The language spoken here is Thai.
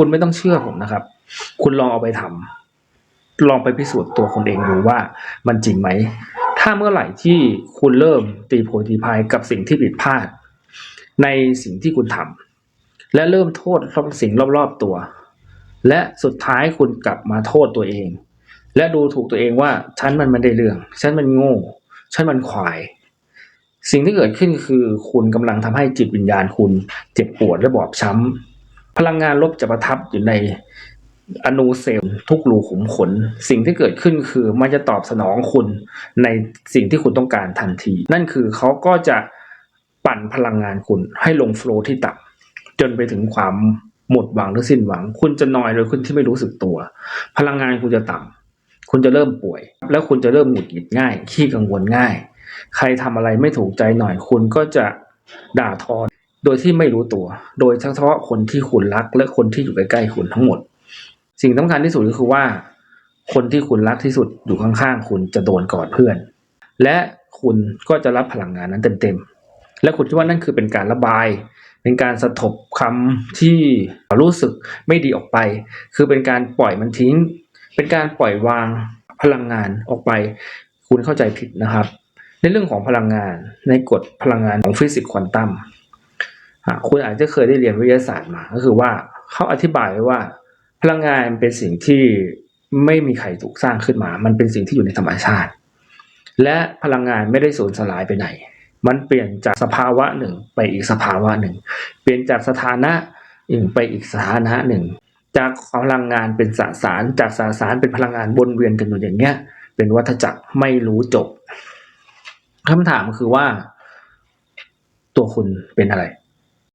คุณไม่ต้องเชื่อผมนะครับ คุณลองเอาไปทำลองไปพิสูจน์ตัวคุณเองดูว่ามันจริงไหม ถ้าเมื่อไหร่ที่คุณเริ่มตีโพยตีพายกับสิ่งที่ผิดพลาด ในสิ่งที่คุณทำและเริ่มโทษสิ่งรอบๆตัว และสุดท้ายคุณกลับมาโทษตัวเอง และดูถูกตัวเองว่าฉันมันไม่ได้เรื่อง ฉันมันโง่ ฉันมันควายสิ่งที่เกิดขึ้นคือคุณกำลังทำให้จิตวิญญาณคุณเจ็บปวดและบอบช้ำ พลังงานลบจะประทับอยู่ในอนูเซลล์ทุกรูขุมขน สิ่งที่เกิดขึ้นคือมันจะตอบสนองคุณในสิ่งที่คุณต้องการทันที นั่นคือเขาก็จะปั่นพลังงานคุณให้ลงโฟล์ที่ต่ำจนไปถึงความหมดหวังหรือสิ้นหวัง คุณจะนอยโดยคุณที่ไม่รู้สึกตัว พลังงานคุณจะต่ำคุณจะเริ่มป่วย แล้วคุณจะเริ่มหงุดหงิดง่าย ขี้กังวลง่าย ใครทำอะไรไม่ถูกใจหน่อยคุณก็จะด่าทอ โดยที่ไม่รู้ตัว โดยเฉพาะคนที่คุณรักและคนที่อยู่ใกล้ๆคุณทั้งหมด สิ่งสำคัญที่สุดก็คือว่า คนที่คุณรักที่สุดอยู่ข้างๆคุณจะโดนก่อนเพื่อน และคุณก็จะรับพลังงานนั้นเต็มๆ และคุณคิดว่านั่นคือเป็นการระบาย เป็นการสะทบคำที่รู้สึกไม่ดีออกไป คือเป็นการปล่อยมันทิ้ง เป็นการปล่อยวางพลังงานออกไป คุณเข้าใจผิดนะครับ ในเรื่องของพลังงานในกฎพลังงานของฟิสิกส์ควอนตัม คุณอาจจะเคยได้เรียนวิทยาศาสตร์มา ก็คือว่าเขาอธิบายไว้ว่า พลังงานเป็นสิ่งที่ไม่มีใครถูกสร้างขึ้นมา มันเป็นสิ่งที่อยู่ในธรรมชาติ และพลังงานไม่ได้สูญสลายไปไหน มันเปลี่ยนจากสภาวะหนึ่งไปอีกสภาวะหนึ่ง เปลี่ยนจากสถานะหนึ่งไปอีกสถานะหนึ่ง จากพลังงานเป็นสสาร จากสสารเป็นพลังงานวนเวียนกันอยู่อย่างเงี้ย เป็นวัฏจักรไม่รู้จบคำถามคือว่า ตัวคุณเป็นอะไร